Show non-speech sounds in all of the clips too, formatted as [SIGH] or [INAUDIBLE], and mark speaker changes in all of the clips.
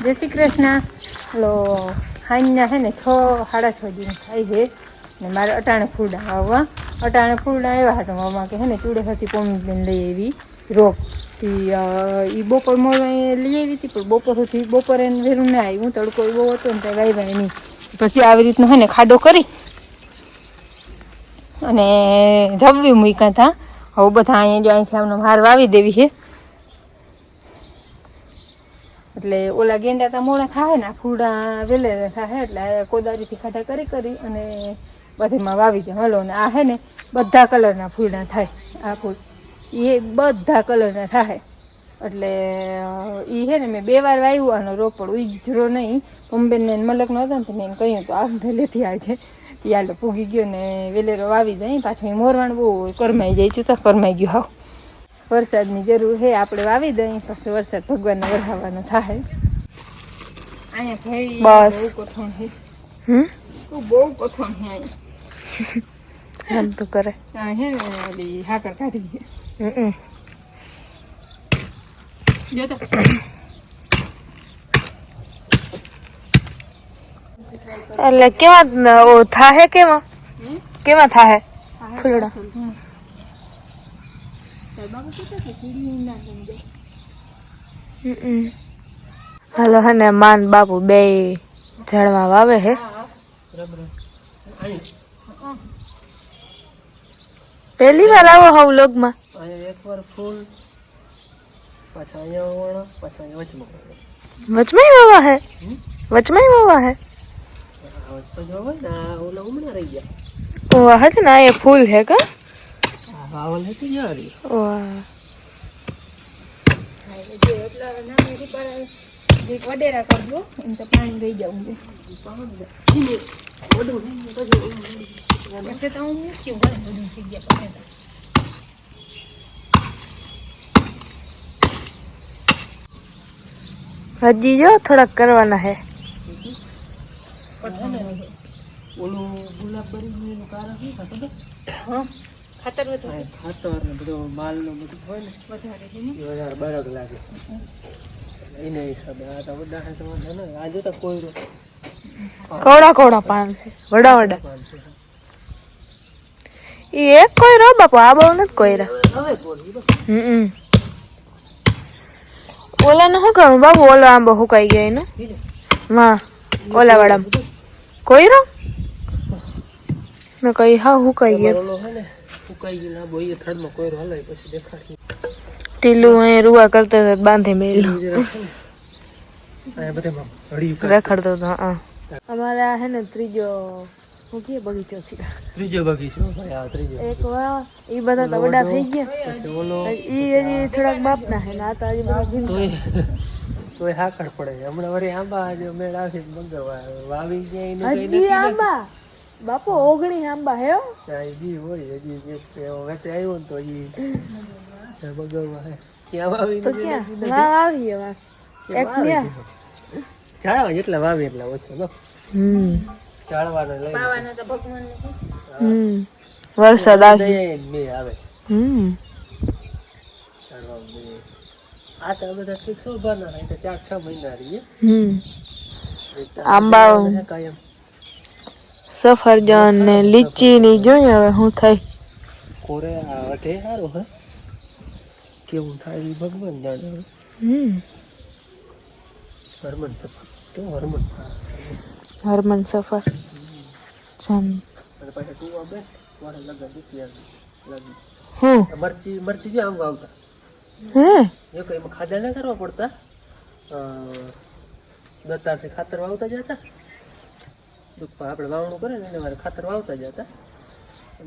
Speaker 1: જય શ્રી કૃષ્ણ. હલો. હાઈના છે ને છ, સાડા છ દિન થાય છે. ને મારે અટાણે ફૂલડા આવવા અટાણે ફૂલડા આવ્યા હતા કે હે ને ચૂડે હતી પોમી લઈ આવી રોપ. થી એ બપોર અહીં લઈ આવી હતી, પણ બપોર સુધી બપોરે વહેલું ના આવ્યું. તડકો બહુ હતો ને ત્યાં ગાય નહીં પછી આવી રીતનો હે ને ખાડો કરી અને જબવી મૂક્યા હતા હવે બધા અહીંયા જો અહીંથી આમનો હાર વાવી દેવી છે. એટલે ઓલા ગેંડા તા મોડા થાય ને ફૂડા વેલે થાય એટલે કોદારીથી ખાડા કરી કરી અને બધીમાં વાવી દે. હલો, ને આ હે ને બધા કલરના ફૂલના થાય, આ ફૂલ એ બધા કલરના થાય એટલે એ છે ને મેં બે વાર વાવ્યું આનો રોપડ ઉજરો નહીં. પંબેનને મલક હતો ને, તો મેં કહ્યું તો આ આવે છે. ત્યાં પૂગી ગયો ને વેલેરો વાવી દઈ પાછું મોરવાણ બહુ કરમાઈ જાય છે, તો કરમાઈ ગયો હાવ. વરસાદની જરૂર છે આપણે વાવી દઈએ પછી વરસાદ ભગવાનને વરસાવવાનો થાય. અહીંયા ભાઈ
Speaker 2: બસ.
Speaker 1: બહુ કઠણ છે
Speaker 2: હમ?
Speaker 1: બહુ કઠણ છે અહીંયા
Speaker 2: આમ તો કરે.
Speaker 1: આ છે ઓલી હાકર કાઢી
Speaker 2: હમ એટલે કેવા થાહે કેવા? કેવા થાહે? ફૂલડા.
Speaker 1: હમ. તાર બાપુ કહેતા હતા સીડી ના સમજે.
Speaker 2: હાલો હે ને માન બાપુ બે ઝાડવા વાવે હે. પહેલી વાર આવો હવ લોગમાં
Speaker 3: અહીંયા એકવાર ફૂલ પાછા અહીંયા વણો પાછા અહીંયા વચમાં
Speaker 2: વચમાં વાવા હે? વચમાં વાવા હે?
Speaker 3: વચમાં હોય ને આ ઓલા ઉમણા રહી ગયા.
Speaker 2: ઓ હજ ને આ એ ફૂલ હે કા?
Speaker 3: આ વાવલ હતી યારી
Speaker 1: વડેરા કરજો એમ તો પાણી રહી જવું છે તો હું મૂક્યું બધું થઈ ગયા
Speaker 2: હજી જો થોડાક કરવાના હે.
Speaker 3: ઓલું ગુલાબ બરી કારણ શું થતું
Speaker 1: ખાતર
Speaker 3: વધારે ખાતર ને બધો માલ નો બધું હોય ને
Speaker 1: વધારે
Speaker 3: એ વધારે બરગ લાગે. એના હિસાબે આ તો બધા છે ને આજે તો કોઈ કોડા
Speaker 2: કવડા કવડા પાન છે વડા વડા. ઈ એક કોઈ રો બાપા આ બહુ નથી કોઈ રા હમ ઓલા ને શું કરું બાપુ? ઓલો આંબો હુકાઈ ગયો એનો. હા ઓલા વાળા કોઈ રો મેં કઈ હા હુકાઈ ગયો.
Speaker 3: ઓલો હે ને બોઈએ થડમાં કોઈ હલાય પછી દેખાડશે
Speaker 2: ટીલું અહીંયા રૂવા કરતો હતો બાંધી મેલું
Speaker 3: ઈ જરા છે ને. અહીંયા બધે હળી
Speaker 2: રખડતો હતો હા. અમારા હે ને ત્રીજો હું કે બગીચો છે
Speaker 3: ત્રીજો બગીચો આ ત્રીજો
Speaker 2: એક વા ઈ બધા તો વડા થઈ ગયા. હજી થોડાક બાપ ના હે ને આ તો હજી બધા
Speaker 3: તોય તોય હાકડ પડે. હમણાં વળી આંબા જો મેળ મંગળવાર. વાવી ગયા એનું
Speaker 2: આંબા? બાપુ ઓગણી આંબા હે
Speaker 3: સાહેબી હોય હજી જે છે વચ્ચે આવ્યો ને તો હજી હે. ક્યાં વાવી
Speaker 2: તો ક્યાં? ના આવી હવે. એક ન્યા.
Speaker 3: ઝાડવા જેટલા વાવી એટલા ઓછો લો
Speaker 2: હમ.
Speaker 3: ઝાડવાને લઈ
Speaker 1: પાવાને તો ભગવાન
Speaker 2: હમ. વરસાદ આવે.
Speaker 3: મે આવે.
Speaker 2: હમ.
Speaker 3: આ તો બધા ઠીક શોભાના થાય તો ચાર છ મહિના રહીએ.
Speaker 2: હમ. આંબા
Speaker 3: કાયમ
Speaker 2: સફરજન ને લીચી ની જોઈએ હવે શું થાય
Speaker 3: કોરે આ અઢે સારું હે કેવું થાય એ ભગવાન જાણે હવે.
Speaker 2: હમ
Speaker 3: હરમન સફર કેવું હરમન
Speaker 2: હરમન સફર જાન
Speaker 3: અને પાછા ટુવા બે વાળા લગન રૂપિયા લાગી
Speaker 2: હમ
Speaker 3: મરચી મરચી જો આમ વાવતા
Speaker 2: હે
Speaker 3: જો કે એમાં ખાડા ના કરવા પડતા દત્તાથી ખાતર વાવતા જતા દુઃખ આપણે વાવણું કરે ને એને મારે ખાતર વાવતા જતા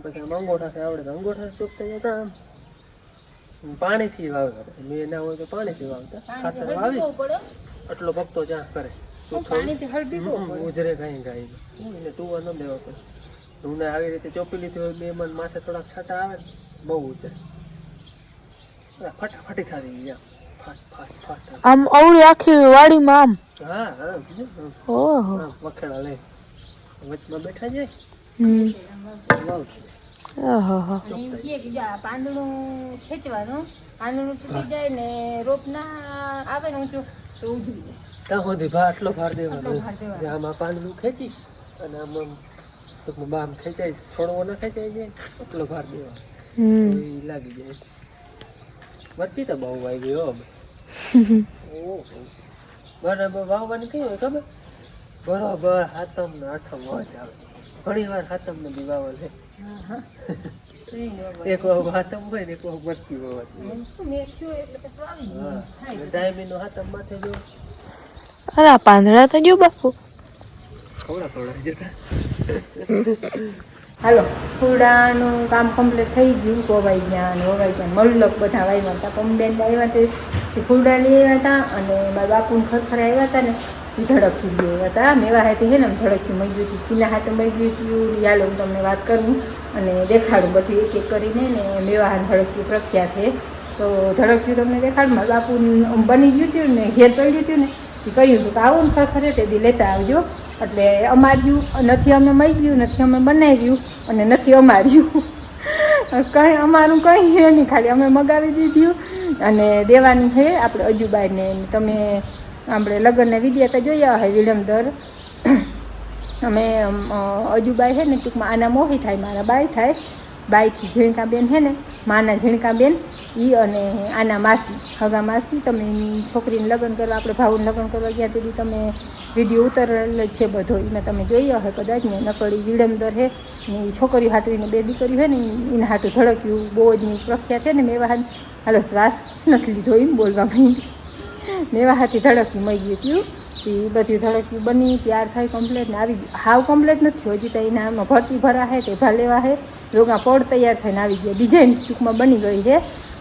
Speaker 3: પછી આમ અંગોઠાથી આવડે તો અંગોઠા ચોકતા જતા આમ. પાણીથી વાવતા મેં ના હોય તો પાણીથી વાવતા. ખાતર વાવી આટલો ભક્તો ચા કરે. ઉજરે કાંઈ ગાય. એને ટુવા ન દેવા પડે. હું આવી રીતે ચોપી લીધી હોય બે મન માથે થોડાક છાટા આવે બહુ ઉજરે. ફટાફટી થતી ગયા
Speaker 2: આમ. અવળી આખી વાડીમાં
Speaker 3: હા
Speaker 2: આમ ઓહો.
Speaker 3: હા વખેડા લઈ વચમાં બેઠા
Speaker 1: આ પાંદડું ખેંચવાનું પાંદડું તૂટી જાય ને રોપ ના આવે ને ઊંચું તો ઉજળી જાય.
Speaker 3: ત્યાં સુધી ભાર આટલો ભાર દેવાનો. આમાં પાંદડું ખેંચી અને આમ આમ ટૂંકમાં બામ ખેંચાય છોડવો ના ખેંચાઈ જાય એટલો ભાર દેવાનો. લાગી જાય. મરચી તો બહુ આવી ગયો બરાબર વાવવાની કઈ હોય ખબર? બરોબર હાતમ ને આઠમ મોજ આવે ઘણી વાર હાતમ ને બી વાવલ છે
Speaker 1: હા, હા. [LAUGHS] ઈ બરાબર.
Speaker 3: એક વાગ હાતમ હોય ને એક વાગ મરતી વાવવાની
Speaker 1: ડાયમી નો મેં થયું એટલે પછી આવી ગયું. થાય.
Speaker 3: ડાયમીનો હાથમ માથે જો
Speaker 2: અલા પાંદડા તો જો બાપુ
Speaker 3: ખવડા ખવડા જતા
Speaker 1: હાલો ફૂડાનું કામ કમ્પ્લીટ થઈ ગયું કોવાઈ ગયા અને હોવાઈ ગયા મળલક બધા વાવ્યા હતા પંબેન આવ્યા તે તે ફૂલડા લઈ આવ્યા હતા અને મારા બાપુ ખસરા આવ્યા હતા ને એ ધડકી ગયો હતા. મેવા હાથે છે ને આમ ધડકી મઈ ગયું હતું. કિલ્લા હાથે મઈ ગયું હતું. યાલો હું તમને વાત કરું અને દેખાડું બધું એક એક કરીને ને મેવા હાથ ધડકથી પ્રખ્યાત છે તો ધડકથી તમને દેખાડું મારા બાપુ બની ગયું હતું ને ઘેર પડ્યું હતું ને કહ્યું હતું કે આવો ને ખરખરે તે બી લેતા આવજો. એટલે અમાર્યું, નથી અમે મઈ ગયું, નથી અમે બનાવ્યું અને નથી અમાર્યું. [LAUGHS] કંઈ અમારું કંઈ નહીં, ખાલી અમે મગાવી દીધું અને દેવાનું છે આપણે અજુબાઈને તમે આપણે લગ્નના વિડીયા તો જોયા હોય વિલમદર અમે અજુબાઈ છે ને, ટૂંકમાં આના મોહી થાય, મારા બાઈ થાય. બાઈથી ઝીણકાબેન છે ને, માના ઝીણકાબેન એ અને આના માસી, હગા માસી. તમે છોકરીને લગ્ન કરવા, આપણે ભાવને લગ્ન કરવા ગયા તેથી તમે વીડિયો ઉતરેલ છે બધો એમાં તમે જોયો હોય કદાચ. ને નકળી વિડમદર હે, ને એ છોકરીઓ હાટું એને બે દીકરી હોય ને એને હાટું ધડક્યું, બહુ જ પ્રખ્યાત છે ને, મેં હાલો શ્વાસ નથી લીધો એમ બોલવા માંડી મેવા હાથી ધડકી મળી ગયું હતું. એ બધું ધડકયું બની, ત્યાર થાય કમ્પ્લેટ ને આવી હાવ કમ્પ્લેટ નથી હજી તો એના આમાં ભરતી ભરા છે તે લેવા છે રોગા પડ તૈયાર થઈને આવી ગયા. ડિઝાઇન ટૂંકમાં બની ગઈ છે.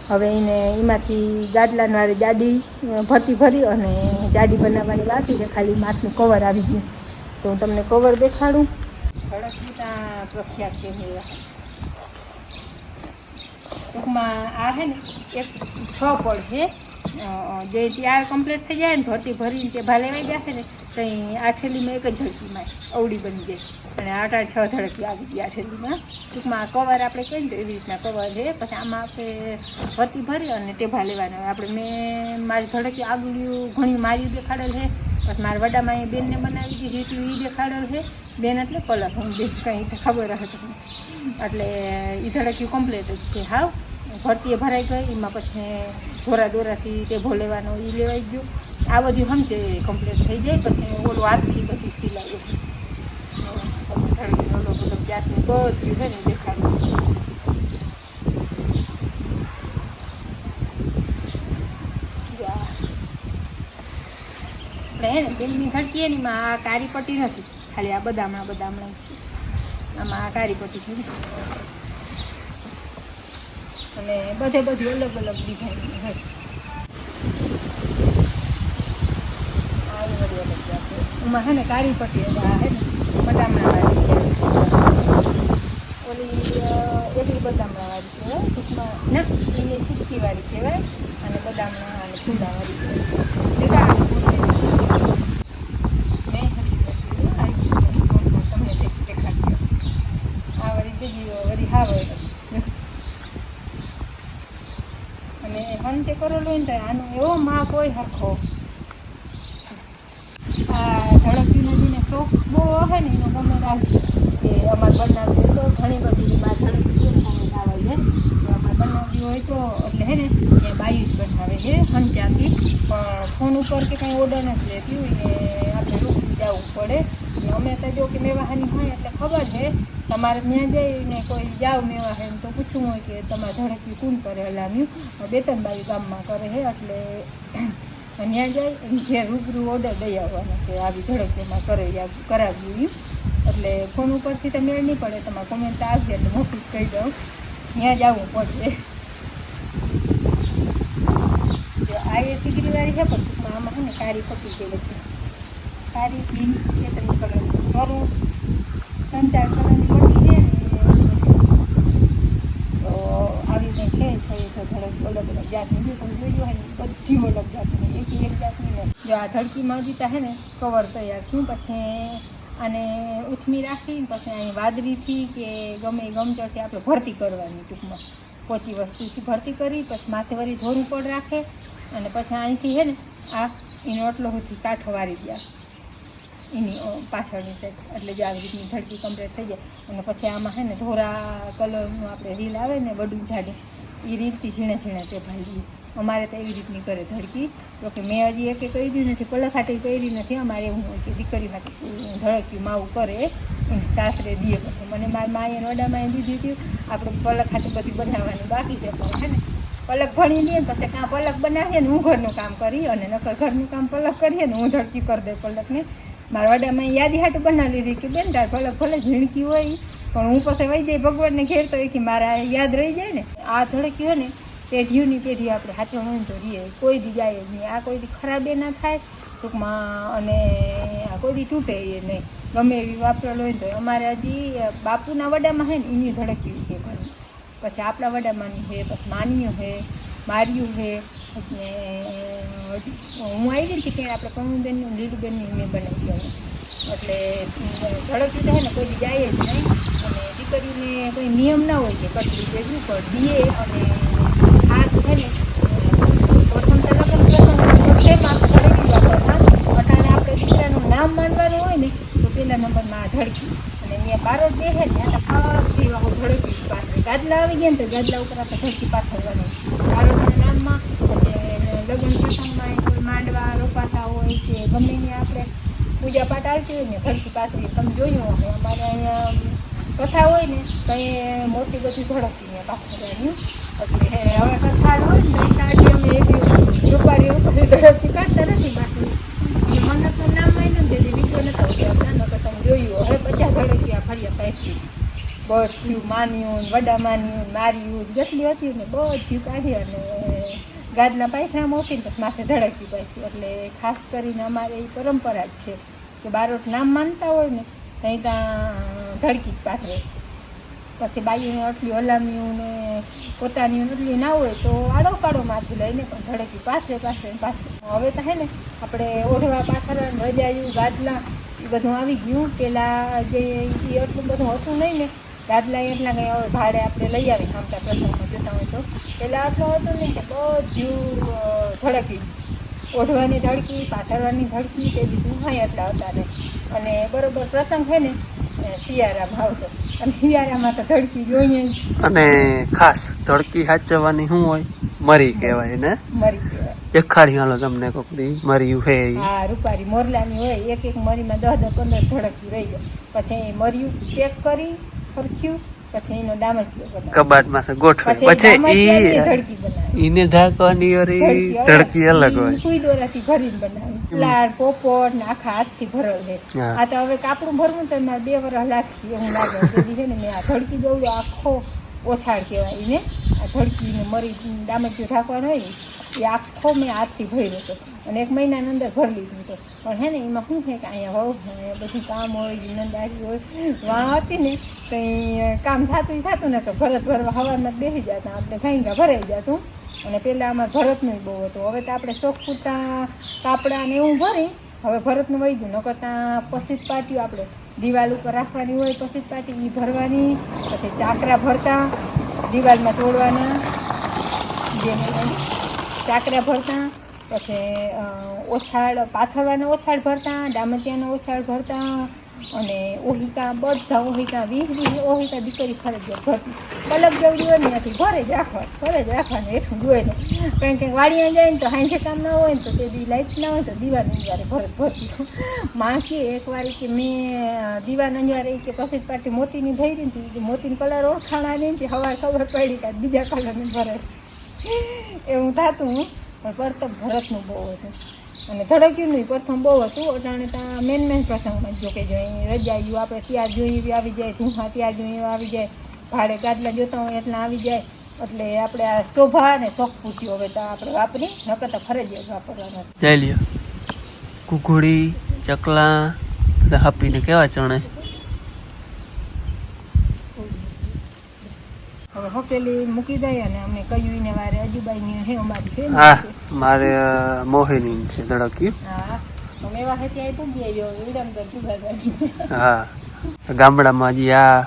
Speaker 1: હવે એને એમાંથી ગાડલાનવાળી જાડી ભરતી ભરી અને જાડી બનાવવાની બાકી છે. ખાલી માથનું કવર આવી ગયું. તો હું તમને કવર દેખાડું. ધડકયું ત્યાં પ્રખ્યાત છે મેવા ટૂંકમાં આ છે ને, એક છ પડ છે. જે ત્યાર કમ્પ્લીટ થઈ જાય ને ભરતી ભરીને તે ભાલે આવી છે ને, તો આઠેલીમાં એક જ ઝડપીમાં અવડી બની જાય. અને આઠ આઠ છ ધડકી આવી ગઈ આ થેલીમાં ટૂંકમાં કવર આપણે કહીએ ને એવી રીતના કવર છે. પછી આમાં આપણે ભરતી ભરી અને ટેભા લેવાના. હોય આપણે મેં મારી ધડકી આગળ ઘણી મારી દેખાડેલ છે. પછી મારા વડામાં એ બેનને બનાવી હતી રીતું એ દેખાડેલ છે બેન એટલે કલર હું બેન કંઈ તો ખબર તમને એટલે એ ધડક્યું કમ્પ્લીટ જ છે હાવ ભરતીએ ભરાઈ ગઈ એમાં પછી ધોરા દોરાથી તે ભોલેવાનો એ લેવાઈ ગયો આ બધું સમજે કમ્પ્લીટ થઈ જાય પછી ઓલું હાથથી બધી સિલાઈ ઓલો બધો જાતનું બધું છે ને દેખાડું જો આ. આપણે હે ને બેનની ધડકીએ ને માં આ કાળી પટ્ટી નથી. ખાલી આ બદામણા બદામણા આમાં આ પટ્ટી છે. અને બધે બધી અલગ અલગ ડિઝાઇન હોય. છે. એમાં હે ને કાળી પટ્ટી છે ને બદામણા વાળી છે. ઓલી અ, બદામણા વાળી કહેવાય ટૂંકમાં ના. એ વાળી કહેવાય. અને બદામણા અને ફૂંદા વાળી કહેવાય મેં હતી પછી આવી રીતે તમને દેખ- દેખાડતી આ વળી બીજી વળી હાવ અને હંતે કરેલો ને આનો એવો માં કોઈ હરખો. આ ધડકતી નદીને શોખ બહુ હે ને, એનો ગમે રાખજો કે અમારે બનાવવી હોય તો ઘણી બધી માં હોય આવે છે અમારે બનાવવી હોય તો, એટલે હે ને એ બાયું જ બનાવે છે સંખ્યાથી પણ ફોન ઉપર કે કંઈ ઓર્ડર નથી લેતી હોય ને, આપણે રૂબરૂ જવું પડે. અમે તો જો કે મેવાહાની હોય એટલે ખબર છે. તમારે ત્યાં જઈને કોઈ જાવ મેવા હે તો પૂછવું હોય કે તમારે ધડકવી કોણ કરે હલામ્યું બેતનબાઈ ગામમાં કરે છે એટલે ત્યાં જાય અને ઘેર રૂબરૂ ઓર્ડર દઈ આવવાનો કે આવી ઝડપમાં કરે કરાવ્યું ઈ. એટલે ફોન ઉપરથી તો મેળ નહીં પડે, તમારે કોમેન્ટ આવશે એટલે મોકલી કહી દઉં. ત્યાં જવું પડશે. જો આ એ ટીકરીવાળી છે પણ ટૂંકમાં આમાં છે ને કાળી પટ્ટી જેવી છે પીન એ ત્રણ કલર મારું ત્રણ ચાર કલરની પટ્ટી છે તો આવી કંઈ છે થઈ છે ધડક અલગ અલગ જાતની જે તમે જોયું હોય ને, બધી અલગ જાતની, એક એક જાતની જો આ ધડકીમાં જીતા છે ને, કવર તૈયાર થયું, પછી આને ઉથમી રાખી પછી અહીં વાદળીથી કે ગમે ગમચરથી આપણે ભરતી કરવાની ટૂંકમાં. પોચી વસ્તુથી ભરતી કરી, પછી માથે વળી ધોરું પડ રાખે, અને પછી અહીંથી છે ને, આ એનો આટલો સુધી કાંઠો વારી ગયા એની પાછળની સાઈડ એટલે જે આવી રીતની ધડકી કમ્પ્લીટ થઈ જાય. અને પછી આમાં છે ને ધોરા કલરનું આપણે રીલ આવે ને, બડું ઝાડી એ રીતથી ઝીણે ઝીણે તે ભાઈ અમારે તો એવી રીતની કરે ધડકી તો કે મેં હજી એકે કરી નથી, પલખાટી કરી નથી. અમારે એવું હોય કે દીકરી માટે ધડક્યું માવું કરે, એની સાસરે દીએ પછી. મને મારી માએ ને વડામાએ દીધી હતી આપણે પલખાટી બધી બનાવવાની બાકી છે. પણ છે ને, પલક ભણી લઈએ પછી કાં પલક બનાવીએ ને, હું ઘરનું કામ કરી અને નકર ઘરનું કામ પલક કરીએ ને, હું ધડકી કરી દે પલકને. મારા વડામાં યાદી હાટું બનાવી લીધી કે બેન તાર ભલે ભલે ઝીણકી હોય, પણ હું પછી વહી જાય ભગવાનને ઘેર તો એ કે મારા યાદ રહી જાય ને. આ ધડકી હોય ને, પેઢીઓની પેઢી આપણે સાચવણ તો રહીએ. કોઈ દી જાય જ નહીં. આ કોઈ દી ખરાબે ના થાય. ટૂંકમાં અને આ કોઈ દી તૂટે એ નહીં. ગમે એવી વાપરેલો હોય તો અમારે હજી બાપુના વડામાં છે ને એની ધડકી છે પછી આપણા વડામાંની છે પછી માનીયું છે માર્યું છે અને હું આવી ગઈ કે આપણે કમુબેનની લીલુબેનનું મેં બનાવી એટલે ધડકી તો છે ને કોઈ જાય જ નહીં. અને દીકરીને કોઈ નિયમ ના હોય કે કટલી ભેગું પણ દીએ અને ખાસ છે ને, પ્રથમ તો લગ્ન પ્રસંગ અટાણે આપણે દીકરાનું નામ માનવાનું હોય ને, તો પહેલા નંબરમાં ધડકી. અને અહીંયા બારોટ છે ને એટલે ખાસી વાહુ ધડકી પાછળ ગાદલા આવી ગયા ને, તો ગાદલા ઉપર આપણે ધડકી પાછળ બારોટના એટલે લગ્ન પ્રસંગમાં કોઈ માંડવા, રોપાતા હોય કે ગમે આપણે પૂજા પાઠ આવતી હોય ને, ઘરથી પાથરી તમે જોયું હશે, અમારે અહીંયા કથા હોય ને, તો એ મોટી બધી ઝડપથી પાછળ રહ્યું એટલે હવે કથા હોય ને એ અમે એવી ઝડપથી કાઢતા નથી, બાકી એ મને તો નામ હોય ને તેથી બીજો નતો કહેતા નકર તમે જોયું હવે પચાસ ધડકીયા ફર્યા પૈસી બધું માન્યું વડા માન્યું માર્યું જેટલી હતી ને બધું કાઢી અને ગાદલા પાયથા મૂકીને પછી માથે ધડકી પાછી. એટલે ખાસ કરીને અમારે એ પરંપરા જ છે કે બારોટ નામ માનતા હોય ને ત્યાં ત્યાં ધડકી જ પાથરે. પછી બાઈઓને આટલી હલામ્યું ને પોતાની એટલી ના હોય તો આડો પાડો માથું લઈને પણ ધડકી પાસે પાસે પાસે હવે તો હે ને આપણે ઓઢવા પાથરા રજાયું, ગાદલા, એ બધું આવી ગયું. પેલા જે એટલું બધું હતું નહીં ને ગાદલા એટલા કંઈ હવે ભાડે આપણે લઈ આવી આમતા પ્રસંગમાં જોતા હોય તો. પહેલાં આટલો હતો ને કે બધું ધડકી. ઓઢવાની ધડકી પાથરવાની ધડકી તે બીજું હાઈ એટલા હતા ને. અને બરોબર પ્રસંગ છે ને શિયાળામાં આવતો. અને શિયાળામાં તો ધડકી જોઈએ
Speaker 3: અને ખાસ ધડકી સાચવવાની શું હોય? મરી કહેવાય ને?
Speaker 1: મરી કહેવાય.
Speaker 3: દેખાડી હાલો તમને કોક દી મર્યું હે.
Speaker 1: હા રૂપારી મોરલાની હોય. એક એક મરીમાં દસ દસ પંદર ધડકી રહી જાય પછી મર્યું ચેક કરી ફરખ્યું પછી એનો ડામચિયો
Speaker 3: કબાટમાં છે ગોઠવે.
Speaker 1: પછી
Speaker 3: પછી ઈ ઈને ઢાંકવાની ઓરી ધડકી અલગ. હોય.
Speaker 1: સુઈ દોરાથી ભરીને બનાવી. લાર પોપટ ને આખા હાથથી ભરેલ છે આ તો હવે કાપડું ભરવું તો મારે બે વરસ લાગશે. એવું [LAUGHS] લાગે છે ને મેં આ ધડકી દઉં આખો ઓછાળ કહેવાય એને. આ ધડકીને મરી ડામચિયું ઢાંકવાનું હોય ને. એ આખો મેં હાથથી ભર્યો હતો. અને એક મહિનાની અંદર ભરી લીધું હતું. પણ હે ને, એમાં શું છે કે અહીંયા હોવ બધું કામ હોય નંદારી હોય. વાણ હતી ને, કંઈ કામ થતું થતું ને તો ભરત ભરવા હવારમાં જ બેસી જતા. આપણે ખાઈ ભરાઈ જતું. અને પહેલાં આમાં ભરતનું બહુ હતું. હવે તો આપણે શોખ પૂરતા કાપડા ને એવું ભરી, હવે ભરતનું વહી ગયું. કરતા ત્યાં પસીત પાટીઓ આપણે. દિવાલ ઉપર રાખવાની હોય પસીત પાટી એ ભરવાની. પછી ચાકરા ભરતા, દિવાલમાં તોડવાના. જેને ચાકરા ભરતા, પછી ઓછાળ, પાથરવાના ઓછાડ ભરતા ડામચિયાના ઓછાડ ભરતા, અને ઓહિકા, બધા ઓહિકા વીસ વીસ ઓહિકા દીકરી ફરજિયાત ભરતી. પલક જેવડી હોય ને ત્યાંથી ભરે જ રાખવા, ભરે જ રાખવાને એટલું ડોય ને. કારણ કે વાડિયા જાય ને તો હાંજે કામ ના હોય ને તો તે દી લાઈટ ના હોય તો દીવાન અંજવારે ભરત ભરતી. માં કે એક વાર કે મેં દીવાન અંજવારે કે પછી પાટી મોતીની થઈ રહી ને મોતીની કલર ઓળખાણા નહીં હવાર ખબર પડી કે બીજા કલરની ભરે. એવું થતું પણ પ્રથમ ભરતનું બહુ હતું. અને ધડક્યુંનું પ્રથમ બહુ હતું. અટાણે ત્યાં મેન મેન પ્રસંગમાં જો કે જોઈએ આવ્યું આપણે ત્યાં જોઈએ આવી જાય ધૂમા ત્યાં જોઈએ આવી જાય, ભાડે ગાદલા જોતા હોય એટલે આવી જાય. એટલે આપણે આ શોભા અને શોખ પૂછ્યું. હવે તો આપણે વાપરી, નકર તો ફરજિયાત વાપરવાના
Speaker 3: જઈ લ્યો. કુકુડી ચકલા, બધા હાપીને કેવા ચણે?
Speaker 1: હવે મૂકી દઈએ અને અમે કહ્યું એને વારે અજુબાઈની હે અમારી છે.
Speaker 3: હા મારે મોહિની છે ધડકી.
Speaker 1: હા અમે હે જુગા
Speaker 3: ગામડામાં જે આ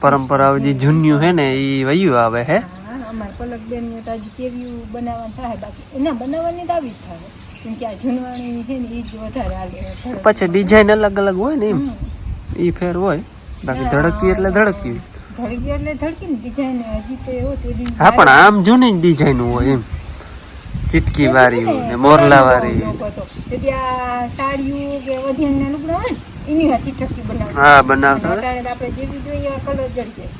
Speaker 3: પરંપરાઓ જે જૂન્યું હે ને એ વયું આવે હે.
Speaker 1: હા અમારે પલક બેન તો હજી કેવી બનાવવાનું થાય બાકી એના બનાવવાની તો આવી જ થાય. કેમ કે આ જૂનવાણી છે ને એ જ વધારે હાલે
Speaker 4: પછી ડિઝાઇન અલગ અલગ હોય ને એમ? એ ફેર હોય. બાકી ધડકતી એટલે ધડકી.
Speaker 1: ધડકી એટલે ધડકી ને ડિઝાઇન હજી તો એવો તે
Speaker 4: હા પણ આમ જૂની ડિઝાઇન હોય એમ. ચીટકી વાળી ને મોરલા વાળી.
Speaker 1: લોકો તો. ત્યાં સાડીઓ કે વધીના લુગડા હોય એની હાથી ચક્કી બનાવે
Speaker 4: હા બનાવતા.
Speaker 1: આપણે જેવી જોઈએ કલર જડી જાય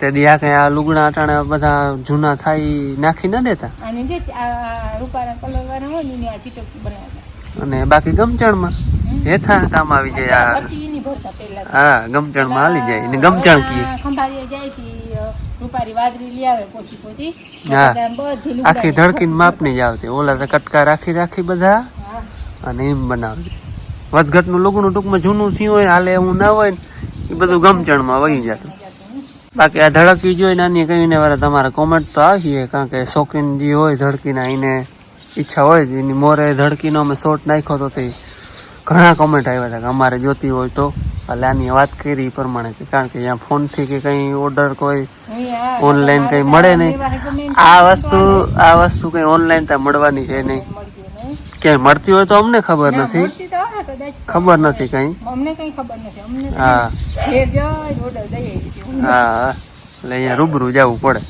Speaker 4: તે દી આ કઈ આ લુગડા અટાણે બધા જૂના થાય નાખી ના દેતા?
Speaker 1: અને જે આ રૂપારા કલર વાળા હોય ને આ ચીટકી બનાવતા.
Speaker 4: અને બાકી ગમચણમાં? હેઠા કામ આવી જાય આ
Speaker 1: ભરતા પહેલા
Speaker 4: હા ગમચણમાં હાલી જાય ને ગમચણ કીએ
Speaker 1: ખંભાળીએ જાય તી રૂપારી વાદળી લઈ આવે પોચી પોચી.
Speaker 4: હા. આખી ધડકીને માપની જ આવતી. ઓલા તો કટકા રાખી રાખી બધા અને એમ બનાવતી વધઘટનું લુગણું ટૂંકમાં જૂનું થયું હોય હાલે એવું ના હોય ને એ બધું ગમચણમાં વહી જતું. બાકી આ ધડકી જોઈ નાની કહીને વારે તમારે કોમેન્ટ તો આવીએ કારણ કે શોખીન જે હોય ધડકીના એને ઈચ્છા હોય એની મોરે ધડકીનો અમે શોર્ટ નાખ્યો તો તે ઘણા કમેન્ટ આવ્યા હતા કે અમારે જોતી હોય તો. એટલે આની વાત કરી એ પ્રમાણે કે કારણ કે અહીંયા ફોનથી કે કંઈ ઓર્ડર કોઈ ઓનલાઈન કંઈ મળે નહીં. આ વસ્તુ આ વસ્તુ કંઈ ઓનલાઈન ત્યાં મળવાની છે નહીં. ક્યાંય મળતી હોય તો અમને ખબર નથી. ખબર નથી કંઈ. હા હા. એટલે અહીંયા રૂબરૂ જવું પડે.